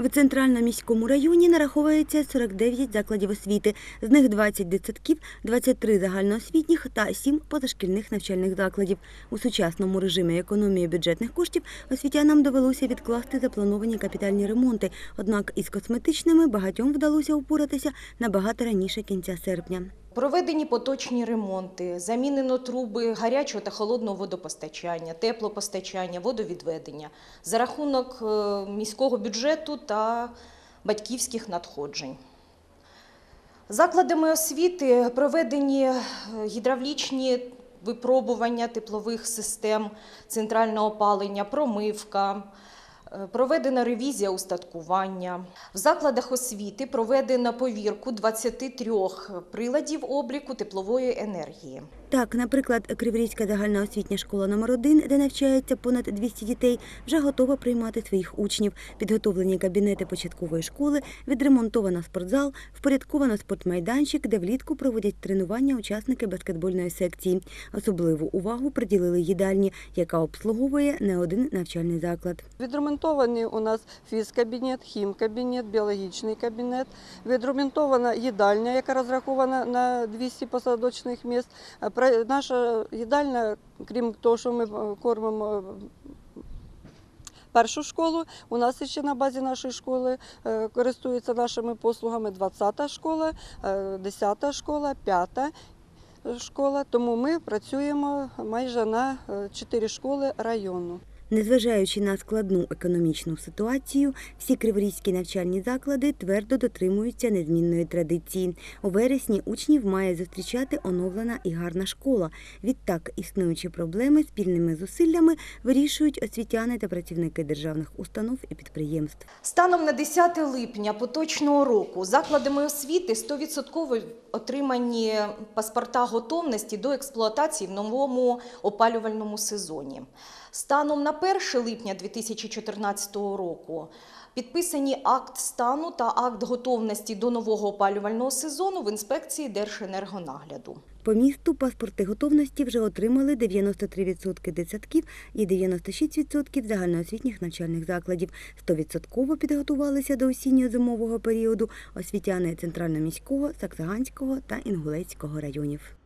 В центральному міському районі нараховується 49 закладів освіти. З них 20 дитсадків, 23 загальноосвітніх та 7 позашкільних навчальних закладів. У сучасному режимі економії бюджетних коштів освітянам довелося відкласти заплановані капітальні ремонти. Однак із косметичними багатьом вдалося упоратися набагато раніше кінця серпня. Проведені поточні ремонти, замінено труби гарячого та холодного водопостачання, теплопостачання, водовідведення за рахунок е, міського бюджету та батьківських надходжень. Закладами освіти проведені е, гідравлічні випробування теплових систем центрального опалення, промивка. Е, Проведена ревізія устаткування. В закладах освіти проведено повірку 23 приладів обліку теплової енергії. Так, наприклад, Криворізька загальноосвітня школа номер 1 де навчається понад 200 дітей, вже готова приймати своїх учнів. Підготовлені кабінети початкової школи, відремонтовано спортзал, впорядковано спортмайданчик, де влітку проводять тренування учасники баскетбольної секції. Особливу увагу приділили їдальні, яка обслуговує не один навчальний заклад. Відремонтовані у нас фізкабінет, хімкабінет, біологічний кабінет. Відремонтована їдальня, яка розрахована на 200 посадочних місць. Наша їдальня, крім того, що ми е, кормимо е, першу школу, у нас ще на базі нашої школи е, користуються нашими послугами 20-та школа, е, 10-та школа, 5-та школа. Тому ми працюємо майже на 4 школи району. Незважаючи на складну економічну ситуацію, всі криворізькі навчальні заклади твердо дотримуються незмінної традиції. У вересні учнів має зустрічати оновлена і гарна школа. Відтак, існуючі проблеми спільними зусиллями вирішують освітяни та працівники державних установ і підприємств. Станом на 10 липня поточного року закладами освіти 100% отримані паспорта готовності до експлуатації в новому опалювальному сезоні. Станом на 1 липня 2014 року підписані акт стану та акт готовності до нового опалювального сезону в інспекції Держенергонагляду. По місту паспорти готовності вже отримали 93% дитсадків і 96% загальноосвітніх навчальних закладів. 100% підготувалися до осінньо-зимового періоду освітяни Центрально-міського, Саксаганського та Інгулецького районів.